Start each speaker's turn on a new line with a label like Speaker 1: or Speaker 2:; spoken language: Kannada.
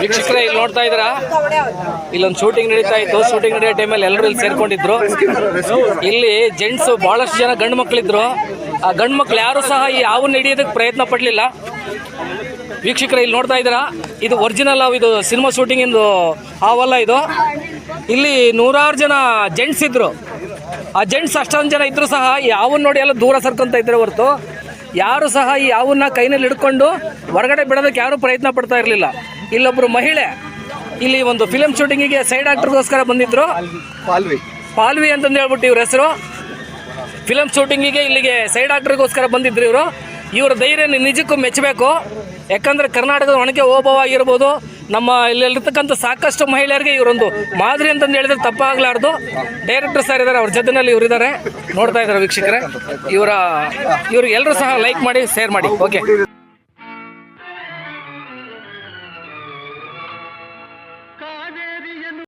Speaker 1: ವೀಕ್ಷಕರೇ, ಇಲ್ಲಿ ನೋಡ್ತಾ ಇದ್ರ ಇಲ್ಲೊಂದು ಶೂಟಿಂಗ್ ನಡೀತಾ ಇತ್ತು. ಶೂಟಿಂಗ್ ನಡೆಯೋ ಟೈಮಲ್ಲಿ ಎಲ್ಲರೂ ಇಲ್ಲಿ ಸೇರ್ಕೊಂಡಿದ್ರು. ಇಲ್ಲಿ ಜೆಂಟ್ಸ್ ಬಹಳಷ್ಟು ಜನ ಗಂಡು ಮಕ್ಕಳಿದ್ರು ಆ ಗಂಡು ಮಕ್ಳು ಯಾರು ಸಹ ಈ ಹಾವನ್ನು ಹಿಡಿಯೋದಕ್ಕೆ ಪ್ರಯತ್ನ ಪಡಲಿಲ್ಲ. ವೀಕ್ಷಕರೇ, ಇಲ್ಲಿ ನೋಡ್ತಾ ಇದ್ದೀರಾ? ಇದು ಒರಿಜಿನಲ್ ಇದು ಸಿನಿಮಾ ಶೂಟಿಂಗ್ ಇಂದು ಹಾವಲ್ಲ ಇದು. ಇಲ್ಲಿ ನೂರಾರು ಜನ ಜೆಂಟ್ಸ್ ಇದ್ರು. ಆ ಜೆಂಟ್ಸ್ ಅಷ್ಟೊಂದು ಜನ ಇದ್ರು ಸಹ ಈ ಹಾವನ್ನು ನೋಡಿ ಎಲ್ಲ ದೂರ ಸರ್ಕೊಂತ ಇದ್ರೆ ಹೊರತು. ಯಾರು ಸಹ ಈ ಹಾವನ್ನ ಕೈನಲ್ಲಿ ಹಿಡ್ಕೊಂಡು ಹೊರಗಡೆ ಬಿಡೋದಕ್ಕೆ ಯಾರೂ ಪ್ರಯತ್ನ ಪಡ್ತಾ ಇರಲಿಲ್ಲ. ಇಲ್ಲೊಬ್ಬರು ಮಹಿಳೆ ಇಲ್ಲಿ ಒಂದು ಫಿಲಮ್ ಶೂಟಿಂಗಿಗೆ ಸೈಡ್ ಆಕ್ಟರ್ಗೋಸ್ಕರ ಬಂದಿದ್ರು.
Speaker 2: ಪಾಲ್ವಿ.
Speaker 1: ಪಾಲ್ವಿ ಅಂತಂದು ಹೇಳ್ಬಿಟ್ಟು ಇವ್ರ ಹೆಸರು. ಫಿಲಮ್ ಶೂಟಿಂಗಿಗೆ ಇಲ್ಲಿಗೆ ಸೈಡ್ ಆಕ್ಟರ್ಗೋಸ್ಕರ ಬಂದಿದ್ರು ಇವರು. ಇವ್ರ ಧೈರ್ಯ ನಿಜಕ್ಕೂ ಮೆಚ್ಚಬೇಕು. ಯಾಕಂದ್ರೆ ಕರ್ನಾಟಕದ ಒಣಕೆ ಓಬವ್ವ ಆಗಿರ್ಬೋದು ನಮ್ಮ ಇಲ್ಲಿರ್ತಕ್ಕಂಥ ಸಾಕಷ್ಟು ಮಹಿಳೆಯರಿಗೆ ಇವರೊಂದು ಮಾದರಿ ಅಂತಂದು ಹೇಳಿದ್ರೆ ತಪ್ಪಾಗಲಾರ್ದು. ಡೈರೆಕ್ಟರ್ ಸರ್ ಇದ್ದಾರೆ ಅವ್ರ ಜೊತೆನಲ್ಲಿ ಇವರಿದ್ದಾರೆ ನೋಡ್ತಾ ಇದ್ದಾರೆ ವೀಕ್ಷಕರೇ. ಇವರ ಇವ್ರು ಎಲ್ಲರೂ ಸಹ ಲೈಕ್ ಮಾಡಿ ಶೇರ್ ಮಾಡಿ. ಓಕೆ